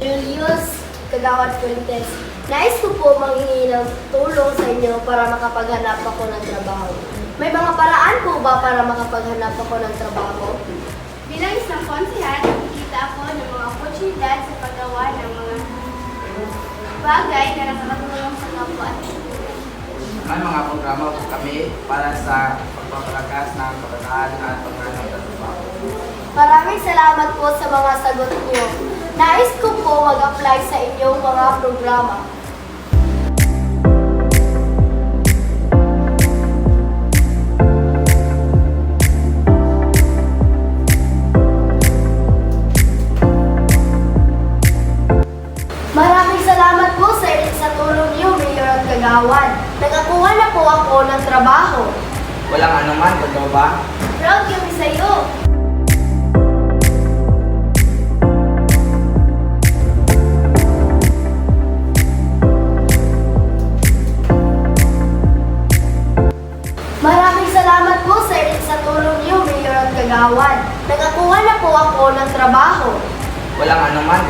Julius Kagawad Fuentes. Nais ko po manghingi ng tulong sa inyo para makapaghanap ako ng trabaho. May mga paraan po ba para makapaghanap ako ng trabaho? Bilang isang konsihan, nakikita ako ng mga oportunidad sa paggawa ng mga bagay na nakakatulong sa kapwa at. May mga programa po kami para sa pagpapalakas ng pagkakaal at paghanap ng trabaho. Maraming salamat po sa mga sagot niyo. Nais ko po mag-apply sa inyong mga programa. Maraming salamat po sa, sa tulong niyo, Mayor at Kagawan. Nakakuha na po ako ng trabaho. Walang anuman, ba? Proud kami sa Kagawan. Nakakuha na po ako ng trabaho. Walang anuman,